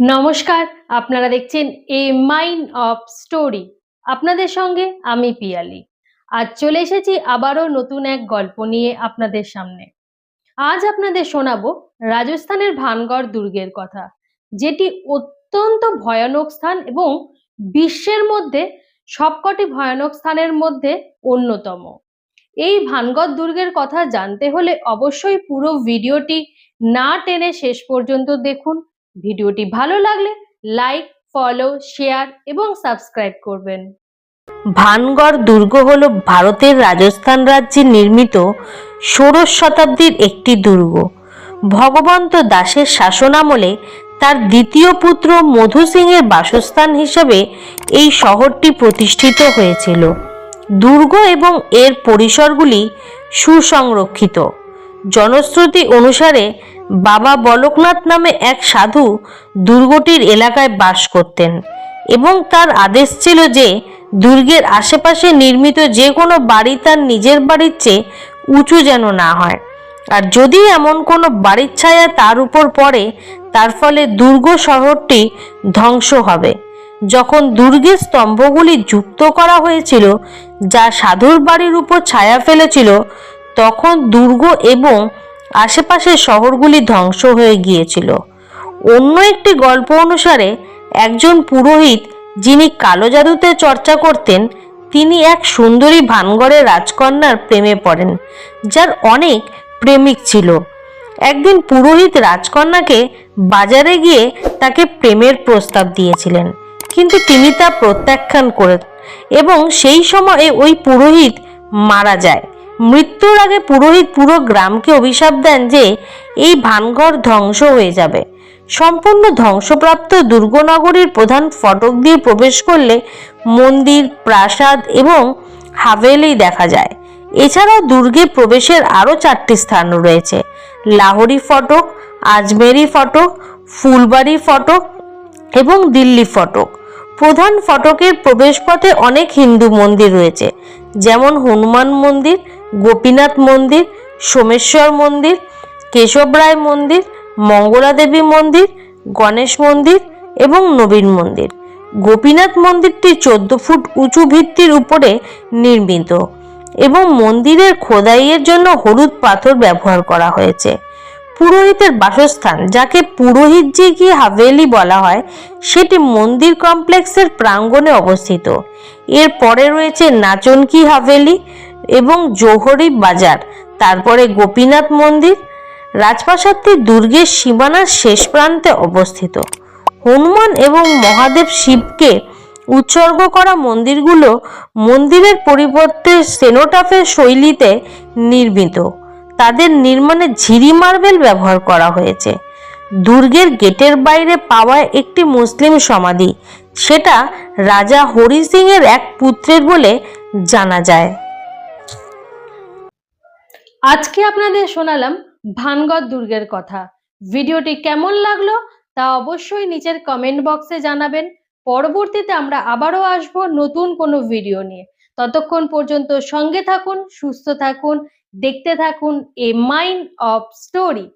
নমস্কার, আপনারা দেখছেন এ মাইন্ড অফ স্টোরি আপনাদের সঙ্গে আমি পিয়ালি। আজ চলে এসেছি আবারও নতুন এক গল্প নিয়ে আপনাদের সামনে। আজ আপনাদের শোনাবো রাজস্থানের ভানগড় দুর্গের কথা, যেটি অত্যন্ত ভয়ানক স্থান এবং বিশ্বের মধ্যে সবকটি ভয়ানক স্থানের মধ্যে অন্যতম। এই ভানগড় দুর্গের কথা জানতে হলে অবশ্যই পুরো ভিডিওটি না টেনে শেষ পর্যন্ত দেখুন ভিডিওটি ভালো লাগলে লাইক, ফলো, শেয়ার এবং সাবস্ক্রাইব করবেন। ভানগড় দুর্গ হল ভারতের রাজস্থান রাজ্যে নির্মিত ষোড়শ শতাব্দীর একটি দুর্গ। ভগবন্ত দাসের শাসনামলে তার দ্বিতীয় পুত্র মধু সিংয়ের বাসস্থান হিসেবে এই শহরটি প্রতিষ্ঠিত হয়েছিল। দুর্গ এবং এর পরিসরগুলি সুসংরক্ষিত। জনশ্রুতি অনুসারে বাবা বলকনাথ নামে এক সাধু দুর্গটির এলাকায় বাস করতেন এবং তার আদেশ ছিল যে দুর্গের আশেপাশে নির্মিত যে কোনো বাড়ি তার নিজের বাড়ির চেয়ে উঁচু যেন না হয়। আর যদি এমন কোনো বাড়ির ছায়া তার উপর পড়ে, তার ফলে দুর্গ শহরটি ধ্বংস হবে। যখন দুর্গের স্তম্ভগুলি যুক্ত করা হয়েছিল, যা সাধুর বাড়ির উপর ছায়া ফেলেছিল, তখন দুর্গ এবং আশেপাশের শহরগুলি ধ্বংস হয়ে গিয়েছিল। অন্য একটি গল্প অনুসারে, একজন পুরোহিত যিনি কালো জাদুতে চর্চা করতেন, তিনি এক সুন্দরী ভানগড়ের রাজকন্যার প্রেমে পড়েন, যার অনেক প্রেমিক ছিল। একদিন পুরোহিত রাজকন্যাকে বাজারে গিয়ে তাকে প্রেমের প্রস্তাব দিয়েছিলেন, কিন্তু তিনি তা প্রত্যাখ্যান করে এবং সেই সময়ে ওই পুরোহিত মারা যায়। মৃত্যুর আগে পুরোহিত পুরো গ্রামকে অভিশাপ দেন যে এই ভানঘর ধ্বংস হয়ে যাবে। সম্পূর্ণ ধ্বংসপ্রাপ্ত দুর্গনগরীর প্রধান ফটক দিয়ে প্রবেশ করলে মন্দির, প্রাসাদ এবং হাভেলি দেখা যায়। এছাড়াও দুর্গে প্রবেশের আরও চারটি স্থান রয়েছে। লাহোরি ফটক, আজমেরি ফটক, ফুলবাড়ি ফটক এবং দিল্লি ফটক। প্রধান ফটকের প্রবেশপথে অনেক হিন্দু মন্দির রয়েছে, যেমন হনুমান মন্দির গোপীনাথ মন্দির, সোমেশ্বর মন্দির, কেশব রায় মন্দির মঙ্গলা দেবী মন্দির, গণেশ মন্দির এবং নবীন মন্দির। গোপীনাথ মন্দিরটি চোদ্দ ফুট উঁচু ভিত্তির উপরে নির্মিত এবং মন্দিরের খোদাইয়ের জন্য হলুদ পাথর ব্যবহার করা হয়েছে। পুরোহিতের বাসস্থান, যাকে পুরোহিতজি কি হাভেলি বলা হয়, সেটি মন্দির কমপ্লেক্সের প্রাঙ্গণে অবস্থিত। এর পরে রয়েছে নাচনকি হাভেলি এবং জোহরি বাজার, তারপরে গোপীনাথ মন্দির, রাজপ্রাসাদটি দুর্গের সীমানার শেষ প্রান্তে অবস্থিত। হনুমান এবং মহাদেব শিবকে উৎসর্গ করা মন্দিরগুলো মন্দিরের পরিবর্তে সেনোটাফের শৈলীতে নির্মিত। তাদের নির্মাণে ঝিরি মার্বেল ব্যবহার করা হয়েছে। দুর্গের গেটের বাইরে পাওয়া একটি মুসলিম সমাধি, সেটা রাজা হরি সিং এর এক পুত্রের বলে জানা যায়। আজকে আপনাদের শোনালাম ভানগড় দুর্গের কথা। ভিডিওটি কেমন লাগল তা অবশ্যই নিচের কমেন্ট বক্সে জানাবেন। পরবর্তীতে আমরা আবারও আসব নতুন কোনো ভিডিও নিয়ে। ততক্ষণ পর্যন্ত সঙ্গে থাকুন, সুস্থ থাকুন, দেখতে থাকুন এ মাইন্ড অফ স্টোরি